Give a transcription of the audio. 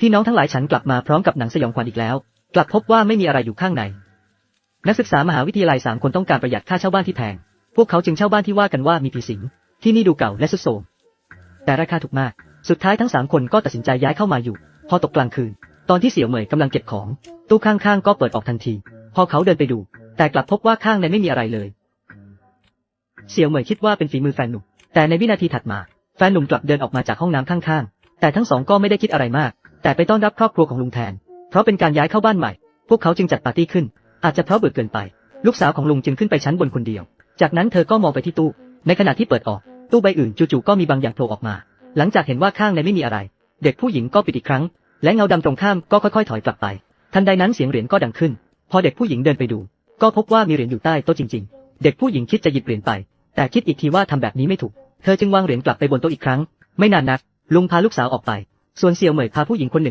พี่น้องทั้งหลายฉันกลับมาพร้อมกับหนังสยองขวัญอีกแล้ว กลับพบว่าไม่มีอะไรอยู่ข้างใน นักศึกษามหาวิทยาลัยสามคนต้องการประหยัดค่าเช่าบ้านที่แพง พวกเขาจึงเช่าบ้านที่ว่ากันว่ามีผีสิง ที่นี่ดูเก่าและสุดโทรมแต่ราคาถูกมาก สุดท้ายทั้งสามคนก็ตัดสินใจย้ายเข้ามาอยู่ พอตกกลางคืน ตอนที่เสี่ยวเหมยกำลังเก็บของ ตู้ข้างๆก็เปิดออกทันที พอเขาเดินไปดู แต่กลับพบว่าข้างในไม่มีอะไรเลย เสี่ยวเหมยคิดว่าเป็นฝีมือแฟนหนุ่ม แต่ในวินาทีถัดมา แฟนหนุ่มกลับเดินออกมาจากห้องน้ำข้างๆ แต่ทั้งสองก็ไม่ได้คิดอะไรมาก แต่ไปต้อนรับครอบครัวของลุงแทน เพราะเป็นการย้ายเข้าบ้านใหม่ พวกเขาจึงจัดปาร์ตี้ขึ้น อาจจะเพราะเบื่อเกินไป ลูกสาวของลุงจึงขึ้นไปชั้นบนคนเดียว จากนั้นเธอก็มองไปที่ตู้ ในขณะที่เปิดออก ตู้ใบอื่นจู่ๆก็มีบางอย่างโผล่ออกมา หลังจากเห็นว่าข้างในไม่มีอะไร เด็กผู้หญิงก็ปิดอีกครั้ง และเงาดำตรงข้ามก็ค่อยๆ ถอยกลับไป ทันใดนั้นเสียงเหรียญก็ดังขึ้น พอเด็กผู้หญิงเดินไปดู ก็พบว่ามีเหรียญอยู่ใต้โต๊ะจริง ๆ เด็กผู้หญิงคิดจะหยิบเหรียญไป แต่คิดอีกทีว่าทำแบบนี้ไม่ถูก เธอจึงวางเหรียญกลับไปบนโต๊ะอีกครั้ง ไม่นานนัก ลุงพาลูกสาวออกไป ส่วนเสี่ยวเหมยพาผู้หญิงคนหนึ่ง